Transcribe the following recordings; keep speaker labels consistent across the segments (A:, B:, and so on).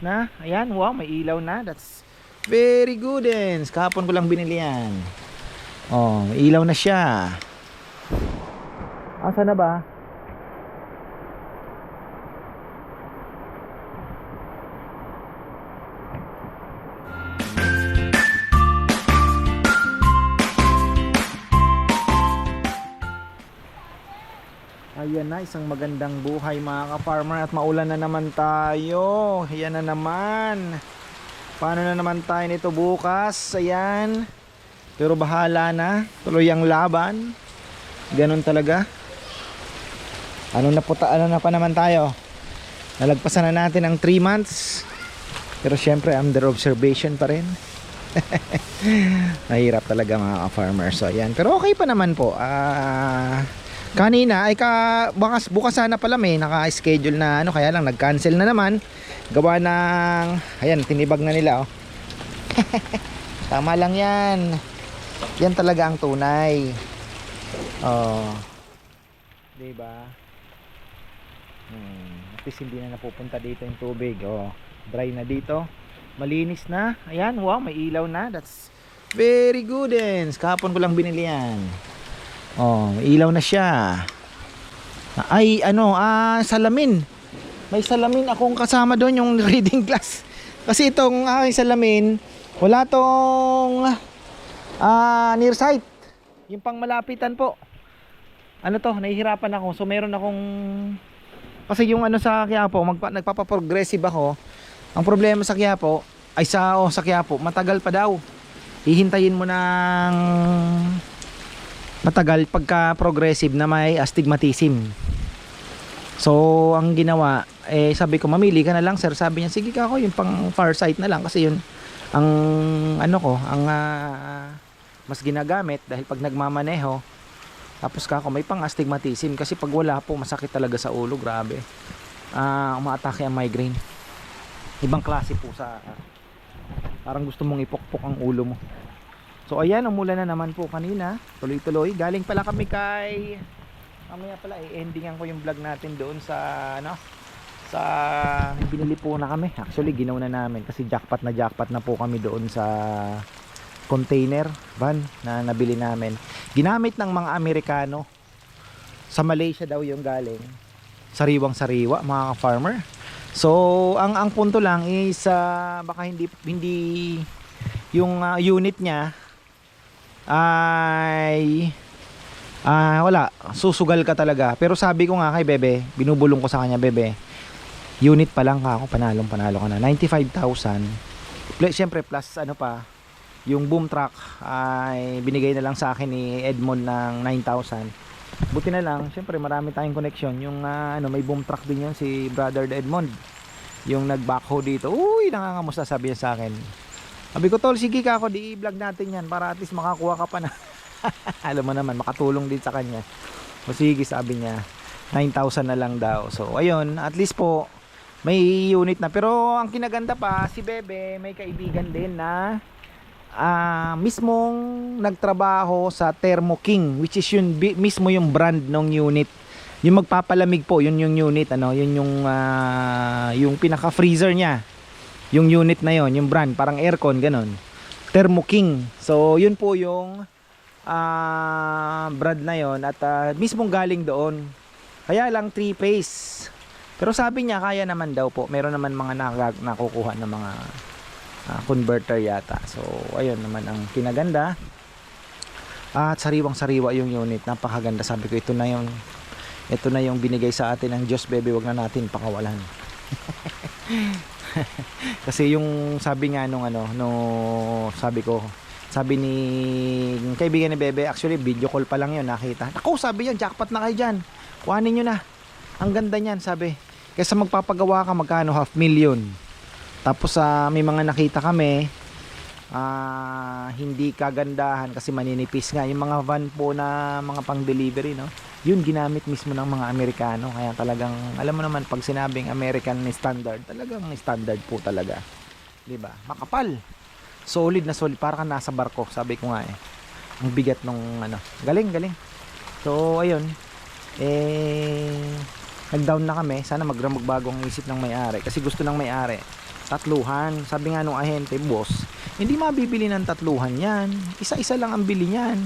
A: na. Ayan, wow, may ilaw na. That's very good and kahapon ko lang binili yan. Oh, may ilaw na siya. Asa na ba? Ayan na, isang magandang buhay mga ka-farmer at maulan na naman tayo. Ayan na naman. Paano na naman tayo nito bukas? Ayan. Pero bahala na. Tuloy ang laban. Ganon talaga. Ano na po ta- ano na pa naman tayo? Nalagpasan na natin ang 3 months. Pero syempre under observation pa rin. Nahirap talaga mga ka-farmer. So ayan. Pero okay pa naman po. Ah... Kanina ay ka bukas bukas sana pala may naka-schedule na ano kaya lang nag-cancel na naman. Gawa ng ayan tinibag na nila oh. Tama lang 'yan. Yan talaga ang tunay. Oh. 'Di ba? Hmm, at least hindi na napupunta dito yung tubig. Oh, dry na dito. Malinis na. Ayan, wow, may ilaw na. That's very good. Kahapon ko lang binili yan. Oh, ilaw na siya. Ay, ano, ah, salamin. May salamin akong kasama doon yung reading class. Kasi itong aking salamin, wala tong ah, near sight. Yung pang malapitan po. Ano to, nahihirapan ako. So meron akong kasi yung ano sa Quiapo, magpa, nagpapa-progressive ako. Ang problema sa Quiapo ay sa oh, sa Quiapo, matagal pa daw. Hihintayin mo ng matagal pagka progressive na may astigmatism. So, ang ginawa, eh sabi ko, mamili ka na lang sir. Sabi niya, sige ka ako, yung pang far sight na lang. Kasi yun, ang ano ko, ang ah, mas ginagamit dahil pag nagmamaneho, tapos ka ako, may pang astigmatism. Kasi pag wala po, masakit talaga sa ulo, grabe. Ah, umaatake ang migraine. Ibang klase po sa, parang gusto mong ipokpok ang ulo mo. So ayan, umulan na naman po kanina. Tuloy-tuloy. Galing pala kami kay Mamaya pala i-endingan ko yung vlog natin doon sa ano sa binili po na kami. Actually, ginaw na namin kasi jackpot na jackpot na po kami doon sa container van na nabili namin. Ginamit ng mga Amerikano. Sa Malaysia daw yung galing. Sariwang sariwa mga farmer. So, ang ang punto lang is ah, baka hindi hindi yung ah, unit niya ay ah wala. Susugal ka talaga. Pero sabi ko nga kay Bebe binubulong ko sa kanya Bebe unit pa lang ka ako panalong panalo ka na. 95,000 Pl- syempre plus ano pa yung boom truck ay binigay na lang sa akin ni Edmond ng 9,000 buti na lang syempre marami tayong connection. Yung ah, ano may boom truck din yun si brother Edmond. Yung nag backhoe dito. Uy nangangamusta sabi niya sa akin sabi ko tol sige ka ako di i-vlog natin yan para at least makakuha ka pa na. Alam mo naman makatulong din sa kanya. O sige sabi niya 9,000 na lang daw. So ayun at least po may unit na. Pero ang kinaganda pa si Bebe may kaibigan din na ah mismong nagtrabaho sa Thermo King which is yun mismo yung brand ng unit. Yung magpapalamig po yun yung unit ano yun yung ah, yung pinaka freezer niya yung unit na yon yung brand parang aircon ganon Thermo King. So yun po yung ah, brand na yon at ah, mismong galing doon. Kaya lang 3 phase pero sabi niya kaya naman daw po. Meron naman mga nakag- nakukuha ng mga ah, converter yata. So ayun naman ang kinaganda. At sariwang sariwa yung unit. Napakaganda. Sabi ko ito na yung ito na yung binigay sa atin ng Diyos baby. Wag na natin pakawalan kasi yung sabi nga nung ano no sabi ko sabi ni kaibigan ni Bebe actually video call pa lang yun nakita. Ako sabi niya jackpot na kayo dyan. Kuhanin nyo na. Ang ganda niyan sabi. Kaysa magpapagawa ka magkano? Half million. Tapos sa may mga nakita kami ah hindi kagandahan kasi maninipis nga. Yung mga van po na mga pang delivery no? Yun ginamit mismo ng mga Amerikano. Kaya talagang alam mo naman pag sinabing American standard talagang standard po talaga. 'di ba? Makapal. Solid na solid. Para ka nasa barko sabi ko nga eh. Ang bigat nung ano. Galing galing. So ayun. Eh nag down na kami. Sana mag magbago ang isip ng may-ari. Kasi gusto ng may-ari Tatluhan. Sabi nga nung ahente, boss, hindi mabibili ng tatluhan yan. Isa-isa lang ang bili niyan.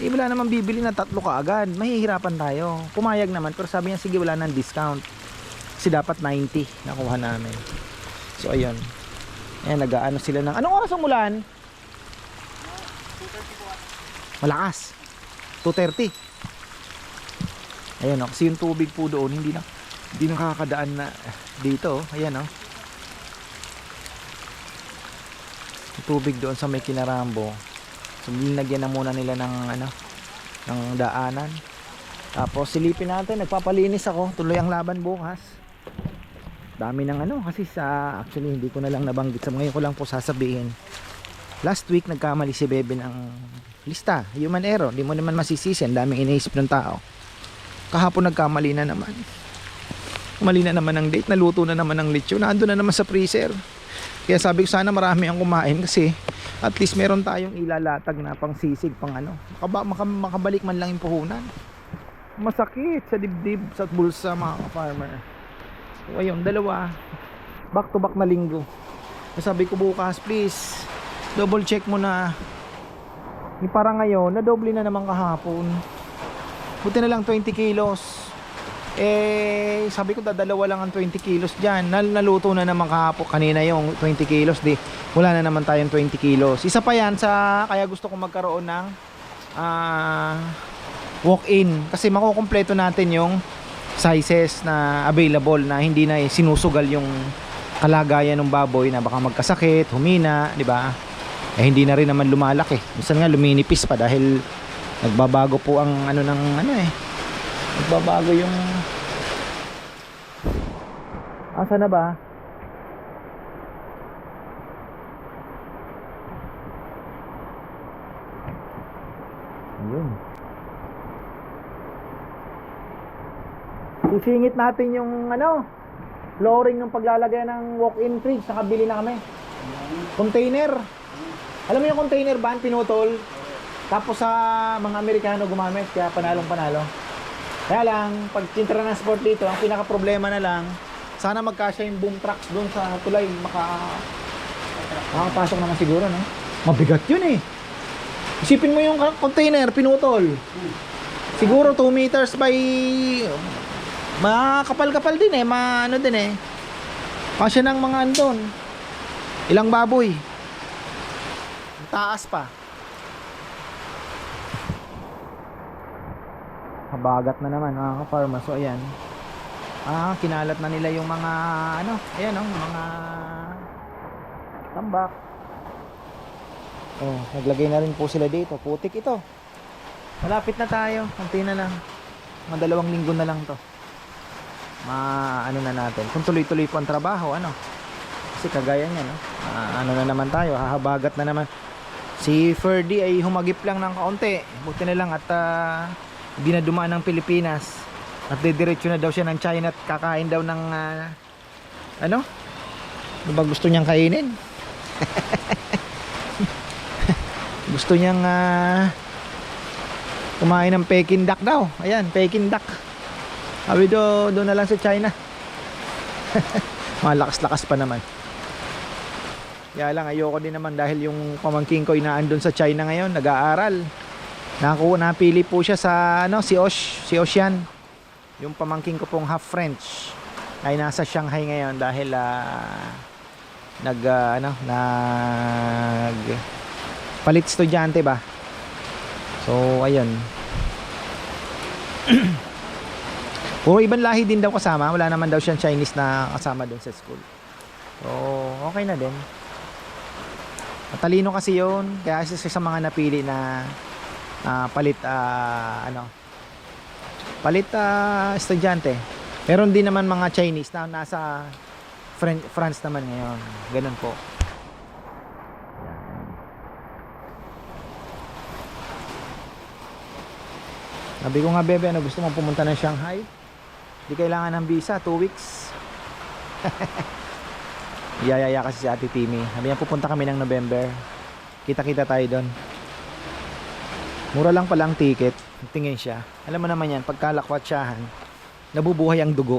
A: Eh, wala naman bibili na tatlo ka agad. Mahihirapan tayo. Pumayag naman, pero sabi niya, sige, wala nang discount. Kasi dapat 90 nakuha namin. So, ayun. Ayan, nag-ano sila ng... Anong oras ang mulan? Malakas. 2.30. Ayan, oh, kasi yung tubig po doon, hindi na hindi nakakadaan na dito. oh. Ayan, oh. Yung tubig doon sa may kinarambo. So, linagyan na muna nila ng ano, ng daanan. Tapos silipin natin, nagpapalinis ako. Tuloy ang laban bukas. Dami ng ano kasi sa actually hindi ko na lang nabanggit sa ngayon ko lang po sasabihin. Last week nagkamali si Bebe ng lista, human error. Hindi mo naman masisisi, ang daming iniisip ng tao. Kahapon nagkamali na naman. Mali na naman ang date, naluto na naman ang lechon, nando na naman sa freezer. Kaya sabi ko sana marami ang kumain kasi at least meron tayong ilalatag na pang sisig, pang ano. Makaba, maka, makabalik man lang yung puhunan. Masakit sa dibdib, sa bulsa mga ka-farmer. So ayun, dalawa. Back to back na linggo. Sabi ko bukas, please, double check mo na. Yung parang ngayon, na doble na naman kahapon. Buti na lang 20 kilos. Eh, sabi ko dadalawa lang ang 20 kilos dyan. Nal naluto na naman kahapon kanina yung 20 kilos. Di, wala na naman tayong 20 kilos. Isa pa yan sa, kaya gusto ko magkaroon ng ah, walk-in. Kasi makukompleto natin yung sizes na available na hindi na sinusugal yung kalagayan ng baboy na baka magkasakit, humina, di ba? Eh hindi na rin naman lumalaki. Minsan nga luminipis pa dahil nagbabago po ang ano ng ano eh. Nagbabago yung Asa na ba? Ayun. Isingit natin yung ano, flooring ng paglalagay ng walk-in fridge. Nakabili na kami. Container. Alam mo yung container van, pinutol. Tapos sa mga Amerikano gumamit, kaya panalong panalo. Kaya lang, pag transport dito, ang pinaka problema na lang, sana magkasya yung boom trucks doon sa tulay, maka makapasok naman siguro, no? Mabigat yun eh. Isipin mo yung container, pinutol. Siguro 2 meters by makapal-kapal din eh, ma ano din eh. Kasya ng mga andon. Ilang baboy. Taas pa. Habagat na naman mga ka-farmer. So ayan. Ah, kinalat na nila yung mga ano, ayan oh, mga tambak. Oh, naglagay na rin po sila dito. Putik ito. Malapit na tayo. Kunti na lang. Mga dalawang linggo na lang to. Ma ano na natin. Kung tuloy-tuloy po ang trabaho, ano? Kasi kagaya niya, no? Ah, ano na naman tayo, hahabagat na naman. Si Ferdy ay humagip lang ng kaunti. Buti na lang at ah, hindi na dumaan ng Pilipinas. At didiretso na daw siya ng China at kakain daw ng ah, ano? Ano ba gusto niyang kainin? gusto niyang ah, kumain ng Peking duck daw. Ayan, Peking duck. Sabi do, doon na lang sa China. Malakas-lakas pa naman. Kaya lang ayoko din naman dahil yung pamangking ko inaandun sa China ngayon, nag-aaral. Naku, napili po siya sa ano, si Osh, si Ocean. Yung pamangking ko pong half French ay nasa Shanghai ngayon dahil ah, nag ah, ano, nag palit estudyante ba. So, ayun. Puro ibang lahi din daw kasama. Wala naman daw siyang Chinese na kasama doon sa school. So, okay na din. Matalino kasi yun. Kaya isa sa mga napili na ah, palit, ah, ano, palit ah, estudyante. Meron din naman mga Chinese na nasa Fran- France naman ngayon. Ganun po. Sabi ko nga, bebe, ano, gusto mo pumunta ng Shanghai? Di kailangan ng visa, 2 weeks. Yayaya kasi si Ate Timmy. Sabi niya, pupunta kami ng November. Kita-kita tayo doon. Mura lang pala ang ticket. Tingin siya. Alam mo naman yan, pagkalakwatsahan, nabubuhay ang dugo.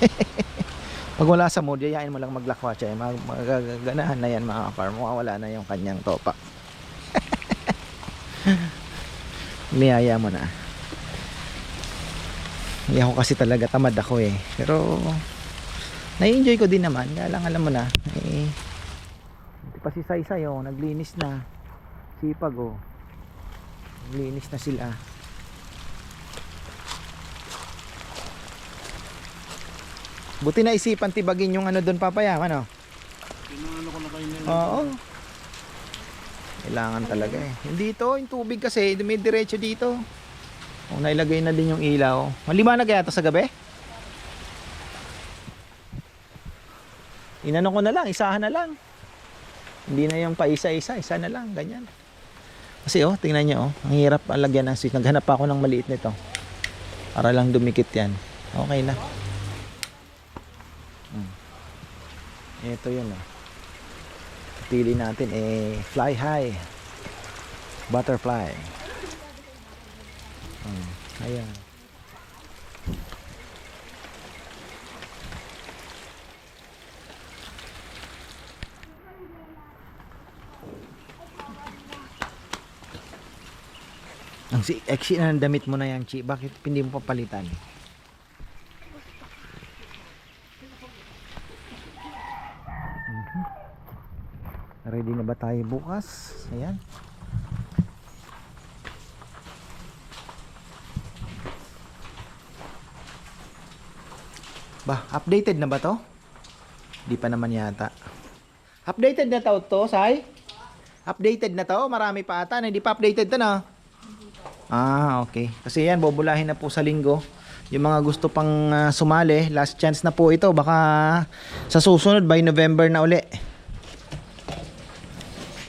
A: Pag wala sa mood, yayain mo lang maglakwatsa. Eh. Mag magaganahan na yan mga farm. Mawawala na yung kanyang topa. Niyaya mo na. Hindi ako kasi talaga tamad ako eh. Pero na-enjoy ko din naman. Kaya lang alam mo na. Eh, hindi pa oh, naglinis na. Sipag oh. Naglinis na sila. Buti na isipan tibagin yung ano doon papayam ano?
B: Pinangano ko na kayo nila.
A: Oo. Kailangan talaga eh. Hindi ito, yung tubig kasi, dumidiretso dito. O, nailagay na din yung ilaw. Maliwanag kaya ito sa gabi? Inano ko na lang, isahan na lang. Hindi na yung paisa-isa, isa na lang, ganyan. Kasi oh, tingnan nyo oh, ang hirap ang lagyan ng switch. Naghanap ako ng maliit nito. Para lang dumikit yan. Okay na. Hmm. Ito yun oh pili natin eh fly high butterfly hmm. ayan ang si exit na ng damit mo na yan chi bakit hindi mo papalitan Ready na ba tayo bukas? Ayan. Ba, updated na ba to? Di pa naman yata. Updated na to to, Sai? Updated na to? Marami pa ata. Hindi pa updated to na. Ah, okay. Kasi yan, bobulahin na po sa linggo. Yung mga gusto pang ah, sumali, last chance na po ito. Baka sa susunod by November na uli.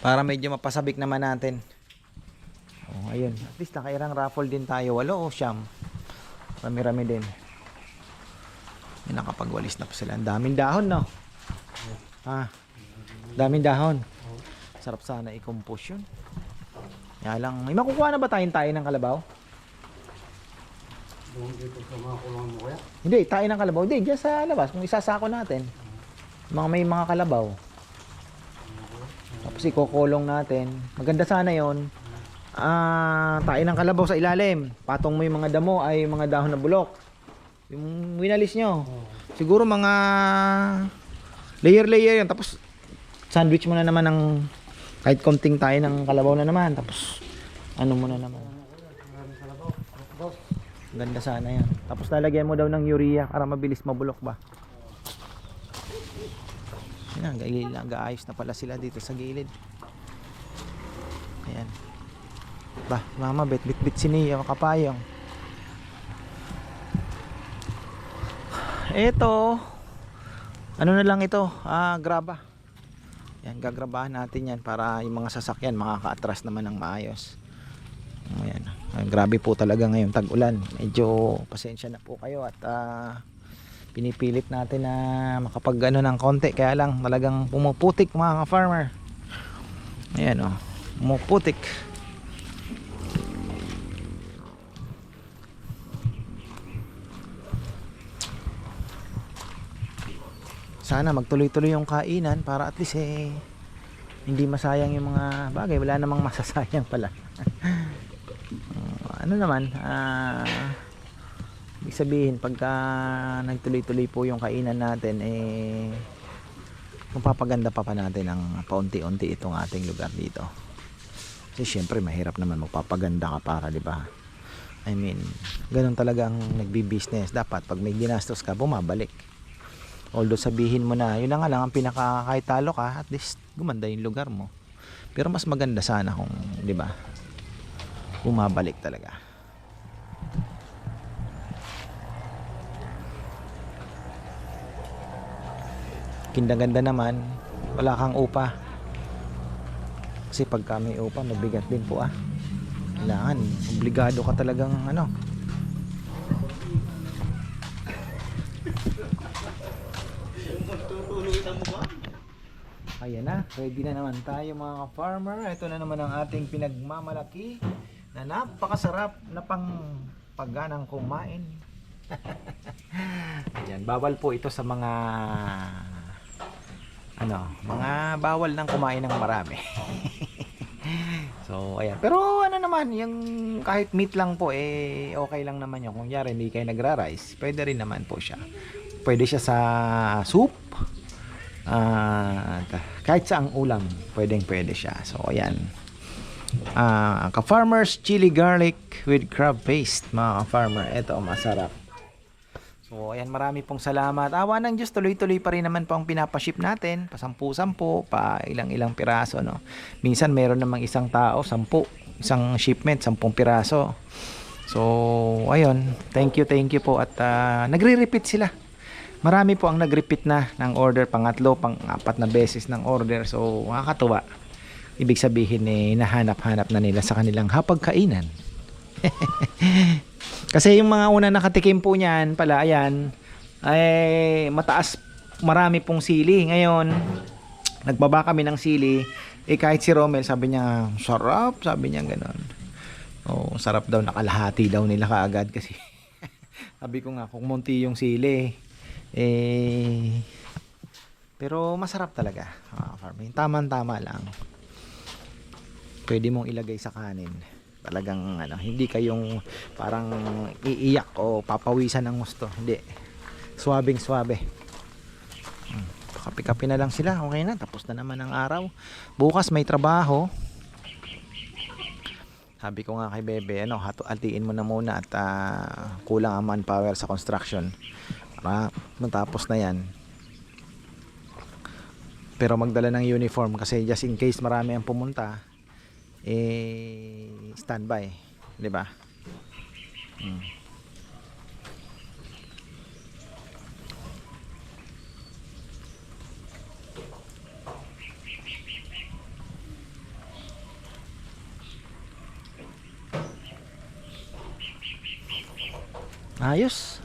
A: Para medyo mapasabik naman natin. Oh, ayun. At least nakairang raffle din tayo. Walo o siyam. Rami-rami din. May nakapagwalis na pa sila. Ang daming dahon, no? Ah, daming dahon. Sarap sana i-compose yun. Kaya lang, may makukuha na ba tayong tayo ng kalabaw?
B: Doon dito sa mga kulungan mo kaya.
A: Hindi, tayo ng kalabaw. Hindi, dyan sa labas. Kung isasako natin. Mga may mga kalabaw. Tapos ikukulong natin. Maganda sana yon. Ah, tayo ng kalabaw sa ilalim. Patong mo yung mga damo ay mga dahon na bulok. Yung winalis nyo. Siguro mga layer-layer yan. Tapos sandwich mo na naman ng kahit konting tayo ng kalabaw na naman. Tapos ano mo na naman. Ganda sana yan. Tapos lalagyan mo daw ng urea para mabilis mabulok ba. Yan, gilid lang, gaayos na pala sila dito sa gilid. Ayan. Ba, mama, bit bit bit siniya, kapayong. Ito, ano na lang ito, ah, graba. Yan, gagrabahan natin yan para yung mga sasakyan makaka-atras naman ng maayos. Ayan. Grabe po talaga ngayon tag-ulan. Medyo pasensya na po kayo at ah, pinipilit natin na makapag ano ng konti kaya lang talagang pumuputik mga ka-farmer. Ayan oh, pumuputik. Sana magtuloy-tuloy yung kainan para at least eh hindi masayang yung mga bagay. Wala namang masasayang pala. Uh, ano naman, ah ibig sabihin pagka nagtuloy-tuloy po yung kainan natin eh mapapaganda pa pa natin ang paunti-unti itong ating lugar dito. Kasi syempre mahirap naman magpapaganda ka para, 'di ba? I mean, ganun talaga ang nagbi-business. Dapat pag may ginastos ka, bumabalik. Although sabihin mo na, yun na nga lang ang pinaka kahit talo ka, at least gumanda yung lugar mo. Pero mas maganda sana kung, 'di ba? Bumabalik talaga. Kindaganda naman, wala kang upa. Kasi pagka may upa, mabigat din po ah. Kailangan, obligado ka talagang ano. Ayan na, ready na naman tayo mga farmer. Ito na naman ang ating pinagmamalaki na napakasarap na pang pagganang kumain. Ayan, bawal po ito sa mga ano, mga bawal nang kumain ng marami. so, ayan. Pero ano naman, yung kahit meat lang po, eh, okay lang naman yun. Kung yari, hindi kayo nagra-rice, pwede rin naman po siya. Pwede siya sa soup. Ah, kahit sa ang ulam, pwedeng pwede siya. So, ayan. Ah, ka-farmers chili garlic with crab paste, mga ka-farmer. Ito, masarap. So, ayan, marami pong salamat. Awa ng Diyos, tuloy-tuloy pa rin naman po ang pinapaship natin. Pa sampu-sampu, pa ilang-ilang piraso, no. Minsan, meron namang isang tao, sampu. Isang shipment, sampung piraso. So, ayun. Thank you, thank you po. At ah, nagre-repeat sila. Marami po ang nag-repeat na ng order, pangatlo, pang-apat na beses ng order. So, nakakatuwa. Ibig sabihin, eh, nahanap-hanap na nila sa kanilang hapagkainan. Kasi yung mga una nakatikim po niyan pala, ayan, ay mataas, marami pong sili. Ngayon, nagbaba kami ng sili. Eh kahit si Romel, sabi niya, sarap, sabi niya gano'n. Oh, sarap daw, nakalahati daw nila kaagad kasi sabi ko nga, kung munti yung sili, eh, pero masarap talaga. Ah, farming. Tama-tama lang. Pwede mong ilagay sa kanin talagang ano, hindi kayong parang iiyak o papawisan ng gusto. Hindi. Swabing swabe. Hmm. Kapi-kapi na lang sila. Okay na. Tapos na naman ang araw. Bukas may trabaho. Sabi ko nga kay Bebe, ano, hato altiin mo na muna at ah, kulang ang manpower sa construction. Para matapos na yan. Pero magdala ng uniform kasi just in case marami ang pumunta, eh standby, 'di ba? Hmm. Ayos.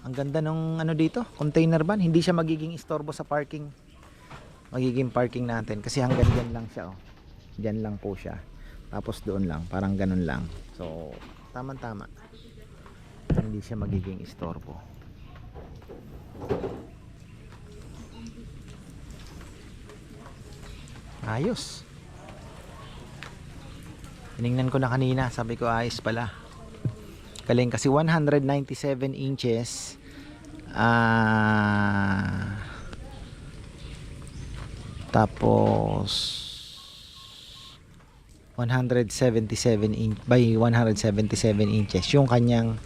A: Ang ganda ng ano dito, container van, hindi siya magiging istorbo sa parking. Magiging parking natin kasi hanggang diyan lang siya, oh. Diyan lang po siya. Tapos doon lang, parang ganun lang. So, tama-tama. Hindi siya magiging istorbo. Ayos. Tiningnan ko na kanina, sabi ko ayos pala. Galing kasi 197 inches. Ah tapos 177 inch by 177 inches yung kanyang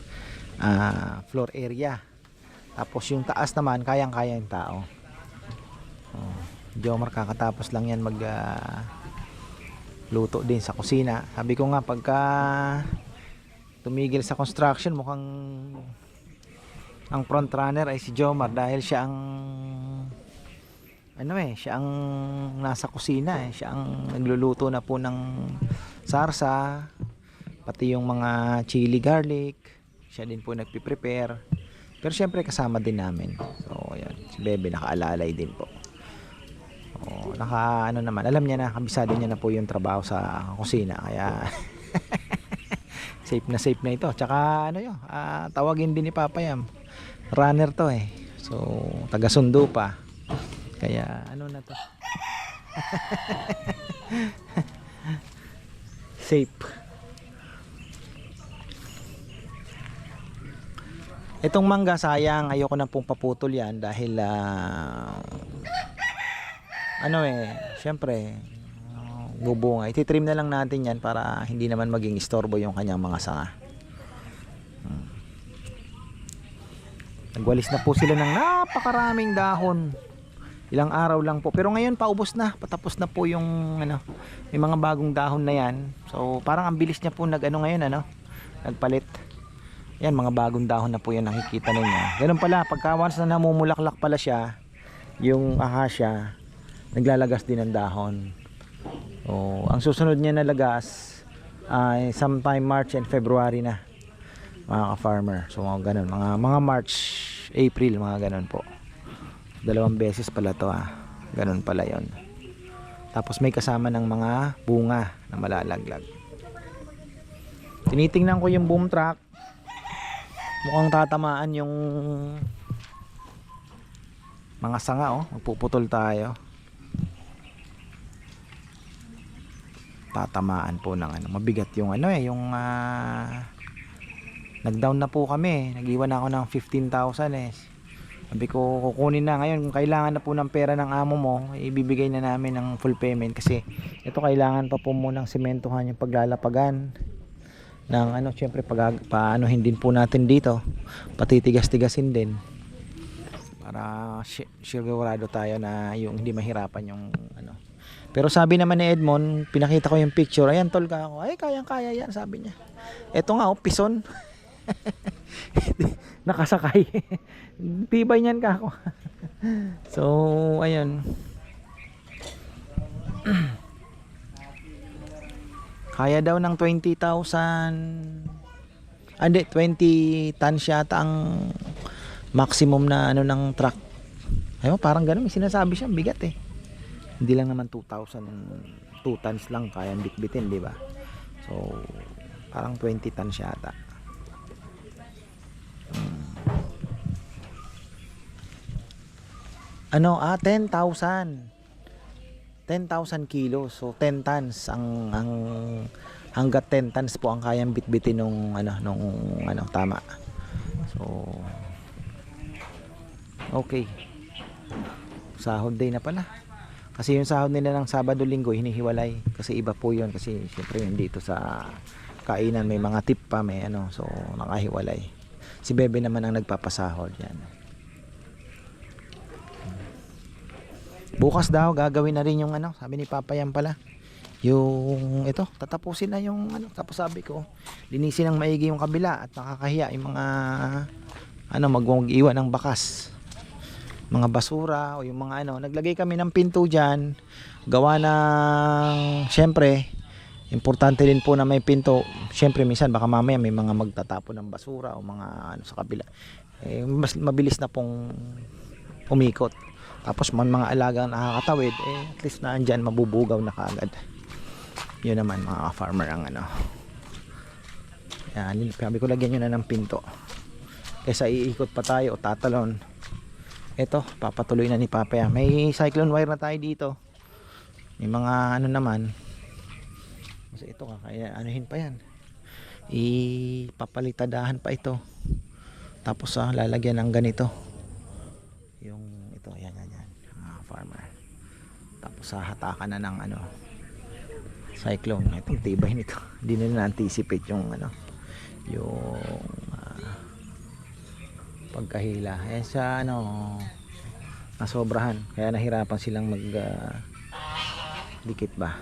A: ah, floor area. Tapos yung taas naman kayang-kaya yung tao. Oh, Jomar kakatapos lang yan mag ah, luto din sa kusina. Sabi ko nga pagka tumigil sa construction mukhang ang front runner ay si Jomar dahil siya ang ano eh, siya ang nasa kusina eh. Siya ang nagluluto na po ng sarsa, pati yung mga chili garlic. Siya din po nagpiprepare. Pero syempre kasama din namin. So, ayan. Si Bebe nakaalalay din po. Oh, naka ano naman, alam niya na, kabisado niya na po yung trabaho sa kusina. Kaya safe na safe na ito. Tsaka ano yun, ah, tawagin din ni Papa Yam. Runner to eh. So, taga-sundo pa. Kaya ano na to? Safe. Itong mangga sayang, ayoko na pong paputol yan dahil ah, ano eh, syempre uh, bubunga. Ititrim na lang natin yan para hindi naman maging istorbo yung kanyang mga sanga. Hmm. Nagwalis na po sila ng napakaraming dahon. Ilang araw lang po. Pero ngayon paubos na. Patapos na po yung ano may mga bagong dahon na yan. So parang ang bilis niya po nag ano ngayon ano nagpalit. Yan mga bagong dahon na po yan nakikita ninyo. Ganun pala pagka once na namumulaklak pala siya yung ahasya naglalagas din ng dahon so ang susunod niya na lagas ay sometime March and February na mga ka-farmer. So mga ganun mga, mga March April mga ganun po. Dalawang beses pala to ah. Ganun pala yon tapos may kasama ng mga bunga na malalaglag. Tinitingnan ko yung boom truck. Mukhang tatamaan yung mga sanga oh. Magpuputol tayo. Tatamaan po ng ano. Mabigat yung ano eh. Yung ah, nag-down na po kami. Nag-iwan ako ng 15,000 eh. Sabi ko kukunin na ngayon. Kung kailangan na po ng pera ng amo mo, ibibigay na namin ng full payment. Kasi ito kailangan pa po munang sementohan yung paglalapagan ng ano syempre pag paanohin din po natin dito patitigas-tigasin din para si- sigurado tayo na yung hindi mahirapan yung ano pero sabi naman ni Edmond pinakita ko yung picture ayan tol ka ako ay kayang kaya yan sabi niya eto nga oh pison nakasakay tibay niyan ka ako so ayun Kaya daw ng 20,000. Ah, Hindi, 20 tons yata ang maximum na ano ng truck. Ayun, parang ganun. May sinasabi siya, bigat eh. Hindi lang naman 2,000, 2 tons lang kayang bitbitin, di ba? So, parang 20 tons yata. Hmm. Ano, ah, 10,000. 10,000 kilos. So 10 tons ang ang hangga't 10 tons po ang kayang bitbitin nung ano nung ano tama. So Okay. Sahod day na pala. Kasi yung sahod nila ng Sabado Linggo hinihiwalay kasi iba po 'yon kasi syempre dito sa kainan may mga tip pa may ano so nakahiwalay. Si Bebe naman ang nagpapasahod yan. Bukas daw gagawin na rin yung ano, sabi ni Papa yan pala. Yung ito, tatapusin na yung ano, tapos sabi ko, linisin ng maigi yung kabila at nakakahiya yung mga ano, magwag iwan ng bakas. Mga basura o yung mga ano, naglagay kami ng pinto diyan. Gawa ng syempre, importante din po na may pinto. Syempre minsan baka mamaya may mga magtatapon ng basura o mga ano sa kabila. Eh, mas mabilis na pong umikot. Tapos man mga alagang nakakatawid, eh at least na andyan mabubugaw na kaagad. Yun naman mga farmer ang ano. Yan, sabi ko lagyan nyo na ng pinto. Kesa iikot pa tayo o tatalon. Ito, papatuloy na ni Papa yan. May cyclone wire na tayo dito. May mga ano naman. Kasi ito kaya anuhin pa yan. Ipapalitadahan pa ito. Tapos ah, lalagyan ng ganito. Yung ito, yan, yan, yan. Mga farmer. Tapos sa hatakan na ng ano, cyclone. Itong tibay nito. Hindi nila na-anticipate yung ano, yung ah, pagkahila. Eh sa ano, nasobrahan. Kaya nahirapan silang mag ah, dikit ba.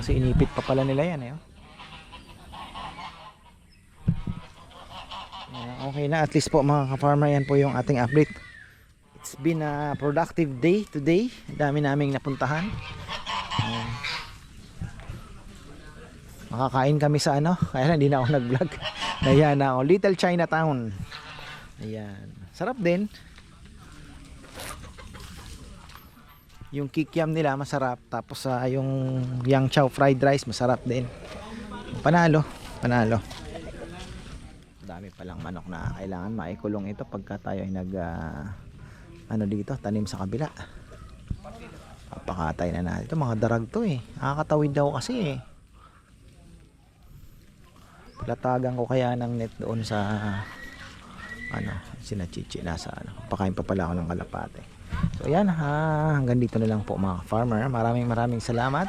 A: Kasi inipit pa pala nila yan eh. Ayan, okay na at least po mga ka-farmer yan po yung ating update it's been a productive day today dami naming napuntahan Ayan. makakain kami sa ano kaya hindi na ako nag vlog ayan na ako Little Chinatown. Ayan. Sarap din. Yung kikiam nila masarap. Tapos sa yung yang chow fried rice masarap din. Panalo panalo. Dami palang manok na kailangan maikulong ito pagka tayo ay nag ah, ano dito tanim sa kabila. Papakatay na natin. Ito mga darag to eh. Nakakatawid daw kasi eh latagan ko kaya ng net doon sa ano sina Chichi nasa ano pakain pa pala ako ng kalapate so ayan ha hanggang dito na lang po mga farmer maraming maraming salamat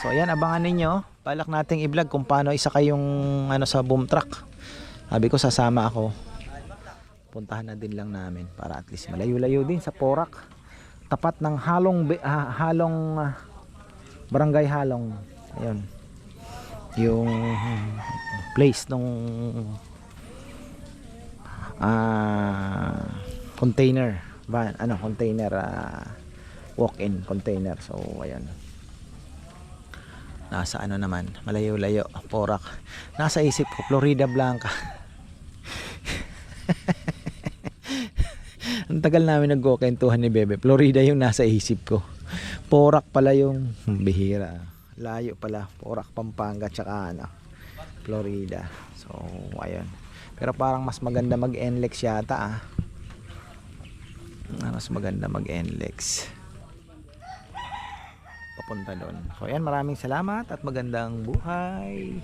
A: so ayan abangan ninyo balak nating i-vlog kung paano isa kayong ano sa boom truck sabi ko sasama ako. Puntahan na din lang namin para at least malayo-layo din sa Porac. Tapat ng halong ah, halong ah, barangay halong. Ayun. Yung place nung ah container. Van ano container ah, walk-in container. So ayun nasa ano naman malayo-layo Porac. Nasa isip ko Florida Blanca. Ang tagal namin nagkukwentuhan ni Bebe. Florida yung nasa isip ko. Porac pala yung hmm, bihira. Layo pala Porac Pampanga tsaka ano Florida. So, ayun. Pero parang mas maganda mag-NLEX yata ah. Ah, Mas maganda mag-NLEX. Papunta doon. So, ayan. Maraming salamat at magandang buhay.